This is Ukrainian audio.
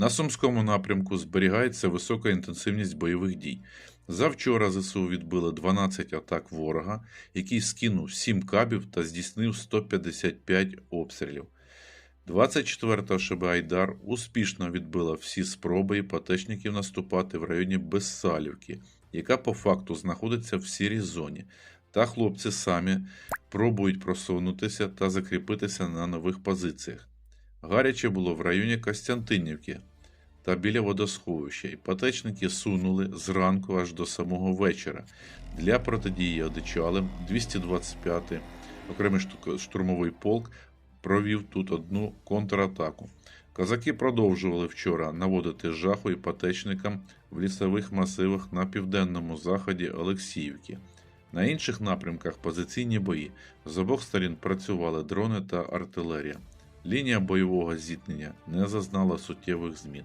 На Сумському напрямку зберігається висока інтенсивність бойових дій. Завчора ЗСУ відбили 12 атак ворога, який скинув 7 кабів та здійснив 155 обстрілів. 24-та ШБ Айдар успішно відбила всі спроби іпотечників наступати в районі Безсалівки, яка по факту знаходиться в сірій зоні. Та хлопці самі пробують просунутися та закріпитися на нових позиціях. Гаряче було в районі Костянтинівки та біля водосховища. Іпотечники сунули зранку аж до самого вечора. Для протидії одичалим 225-й окремий штурмовий полк провів тут одну контратаку. Козаки продовжували вчора наводити жаху іпотечникам в лісових масивах на південному заході Олексіївки. На інших напрямках позиційні бої. З обох сторін працювали дрони та артилерія. Лінія бойового зіткнення не зазнала суттєвих змін.